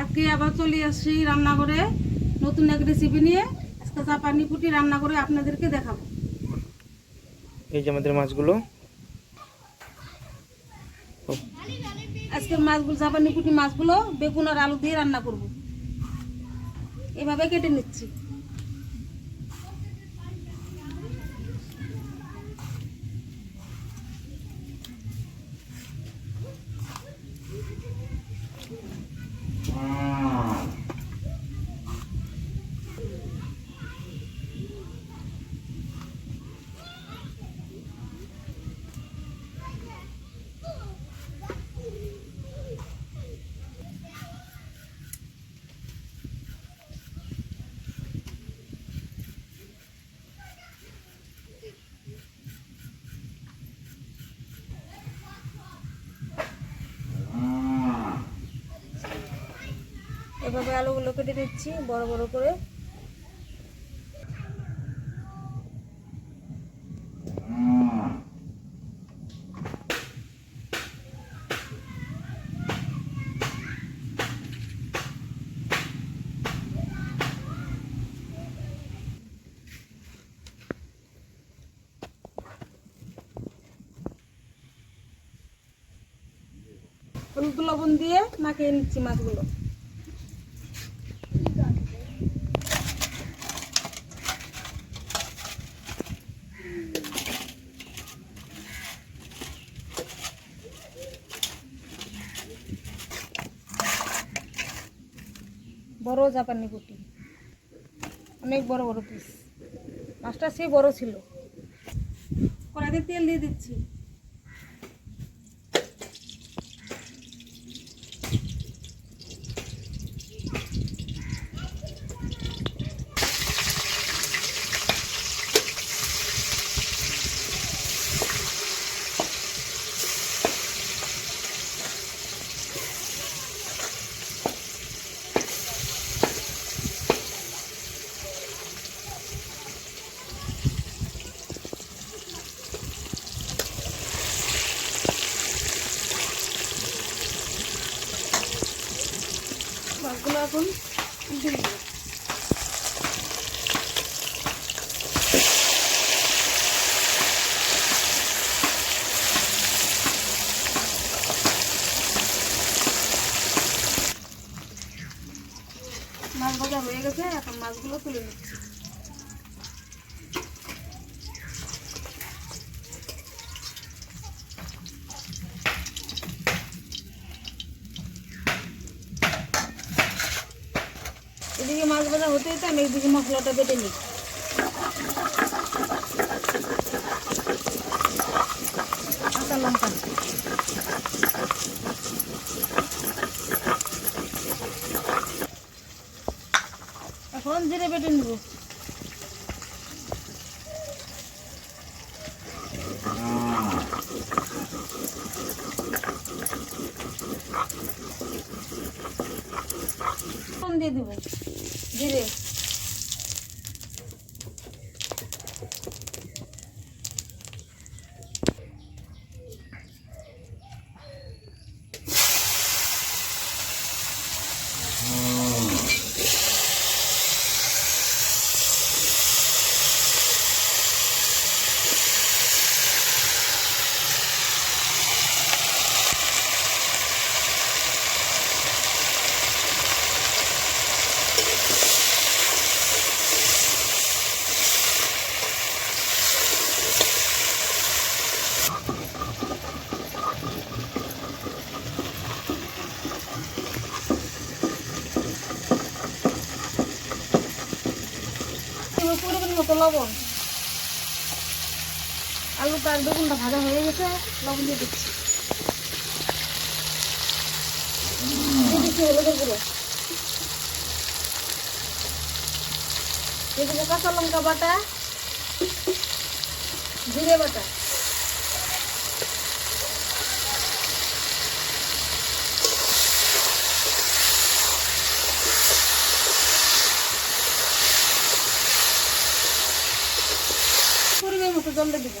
আজকে আবার চলে আসছি রান্নাঘরে নতুন এক রেসিপি নিয়ে। আজকে চাপানি পুটি রান্না করে আপনাদেরকে দেখাবো। এই যে আমাদের মাছগুলো। আজকে মাছগুলো চাপানি পুটি মাছগুলো বেগুন আর আলু দিয়ে রান্না করব। এভাবে কেটে নিচ্ছি। এভাবে আলুগুলো কেটে নিচ্ছি বড় বড় করে। হলুদ লবণ দিয়ে মাখিয়ে নিচ্ছি মাছগুলো। বড় জাপানি পুটি অনেক বড় বড় পিস মাছটা সে বড় ছিল। কড়াইতে তেল দিয়ে দিচ্ছি মাছগুলো এখন দিয়ে দেবো মাছ ভাজা হয়ে গেছে এখন মাছগুলো তুলে নিচ্ছি। এদিকে মাছ ভাজা হতে হতে আমি একদিকে মশলাটা বেটে নিই। কাঁচা লঙ্কা এখন জিরে বেটে নিব ফোড়ন দিয়ে দিব জিরে মতো লবণ। আলুটা আর বেগুনটা ভাজা হয়ে গেছে, লবণ দিয়ে দিচ্ছি কাঁচা লঙ্কা বাটা, জিরে বাটা পরিমাণ মতো জলটা দিব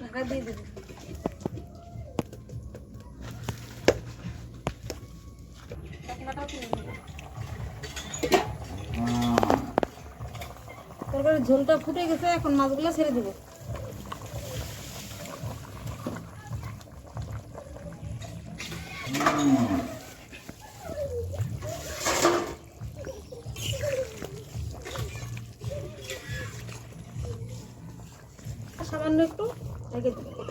ঢাকা দিয়ে দেবে ঢাকনাটাও তুলে নেবে। তরকারির ঝোলটা ফুটে গেছে এখন মাছগুলো ছেড়ে দেবো। সামান্য একটু রেখে দেবো।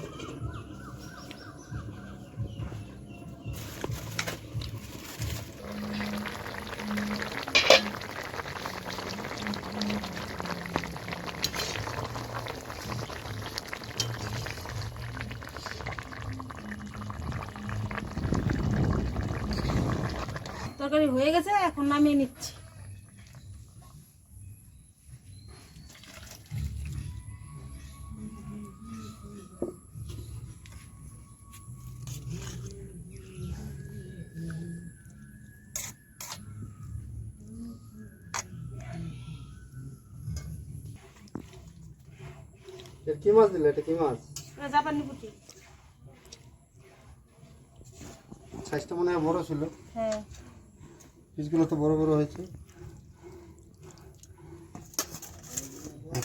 তরকারি হয়ে গেছে এখন নামিয়ে নিচ্ছি। কি মাছ দিলে? এটা কি মাছ? জাপানি পুঁটি। সাইজটা মনে হয় বড় ছিল। হ্যাঁ। পিসগুলো তো বড় বড় হয়েছে।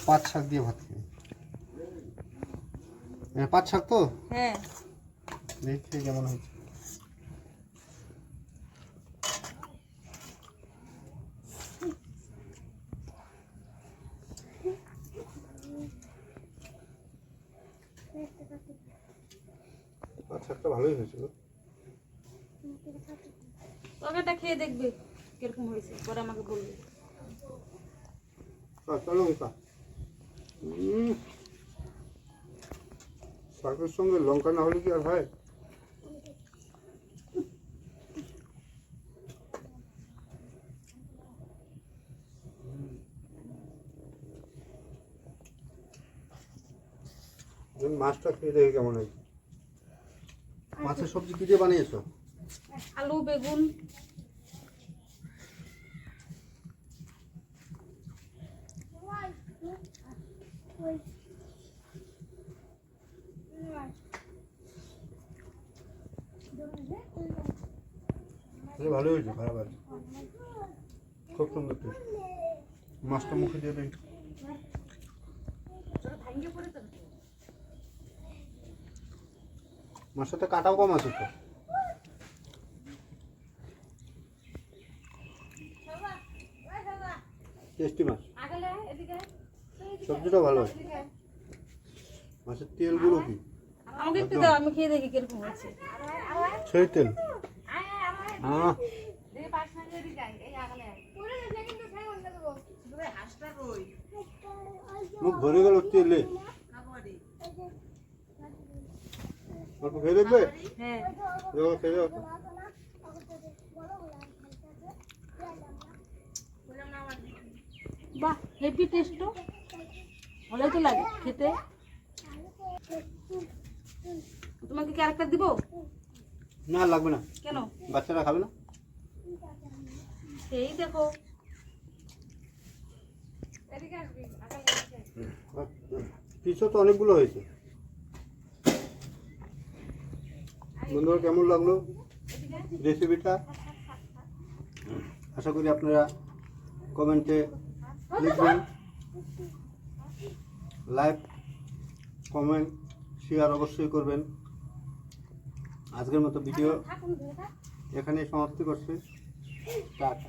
পাঁচ শাক দিয়ে ভাত খাই। পাঁচ শাক তো? হ্যাঁ। দেখি কেমন হয়েছে। পাঁচ শাকটা ভালোই হয়েছিল তরকারিটা খেয়ে দেখবে কীরকম হয়েছে পরে আমাকে বলবে। কাঁচা লঙ্কা শাকের সঙ্গে লঙ্কা না হলে কি আর হয়? মাছটা খেয়ে দেখে কেমন হয়েছে? মাছের সবজি কি দিয়ে বানিয়েছো? আলু বেগুন। ভালোই হয়েছে খারাপ আছে খুব সুন্দর টেস্ট মাছটা মুখে দিয়ে দিই। মাছটাতে কাটাও কম আছে তো। টেস্টি মাছ। সবজিটা ভালো। আছে মাছের তেলগুলো কি? আমাকে একটু দাও আমি খেয়ে দেখি কীরকম হয়েছে সেই তেল। হ্যাঁ মুখ ভরে গেল তেলে অল্প খেয়ে দেখবে? হ্যাঁ। খেয়ে যাও তো। বাহ হেভি টেস্ট তো। ভালোই তো লাগে খেতে। তোমাকে কি আরেকটা দিব? না লাগবে না। কেন? বাচ্চারা খাবে না? সেই দেখো। পিছও তো অনেকগুলো হয়েছে। বন্ধুরা কেমন লাগল রেসিপিটা আশা করি আপনারা কমেন্টে লিখবেন। লাইক কমেন্ট শেয়ার অবশ্যই করবেন। আজকের মতো ভিডিও এখানে সমাপ্তি করছে। টাটা।